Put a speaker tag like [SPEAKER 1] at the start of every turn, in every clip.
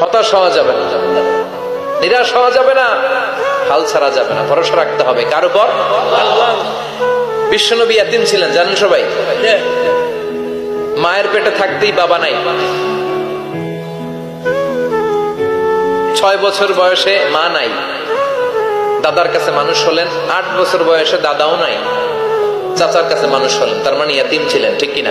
[SPEAKER 1] হতাশ হওয়া যাবে না। নিরাশ হওয়া যাবে না, হাল ছাড়া যাবে না। ভরসা রাখতে হবে। কার উপর? বিশ্বনবী এতিম ছিলেন, জানেন সবাই? মায়ের পেটে থাকতেই বাবা নাই। ছয় বছর বয়সে মা নাই। দাদার কাছে মানুষ হলেন। আট বছর বয়সে দাদাও নাই। চাচার কাছে মানুষ হলেন। তার মানে ইয়াতিম ছিলেন, ঠিক কিনা?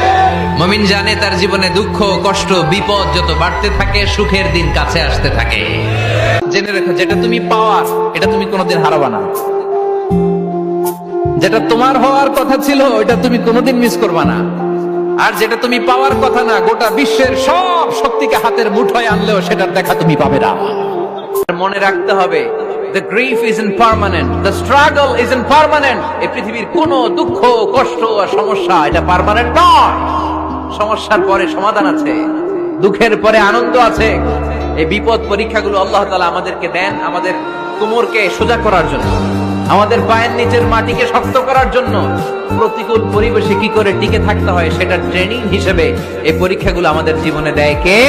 [SPEAKER 1] মমিন জানে তার জীবনে দুঃখ, কষ্ট, বিপদ যত বাড়তে থাকে, সুখের দিন কাছে আসতে থাকে জেনে রেখো, যেটা তুমি পাওয়ার, এটা তুমি কোনোদিন হারাবা না যেটা তোমার হওয়ার কথা ছিল এটা তুমি কোনোদিন মিস করবা না আর যেটা তুমি পাওয়ার কথা না, গোটা বিশ্বের সব শক্তিকে হাতের মুঠোয় আনলেও সেটার দেখা তুমি পাবে না মনে রাখতে হবে, The grief isn't permanent. The struggle isn't permanent. এই পৃথিবীর কোনো দুঃখ, কষ্ট আর সমস্যা এটা পার্মানেন্ট নয় সমস্যার পরে সমাধান আছে, দুঃখের পরে আনন্দ আছে। এই বিপদ পরীক্ষাগুলো আল্লাহ তালা আমাদেরকে দেন আমাদের কোমরকে সোজা করার জন্য, আমাদের পায়ের নিচের মাটিকে শক্ত করার জন্য। প্রতিকূল পরিবেশে কি করে টিকে থাকতে হয় সেটা ট্রেনিং হিসেবে এই পরীক্ষাগুলো আমাদের জীবনে দেয় কে?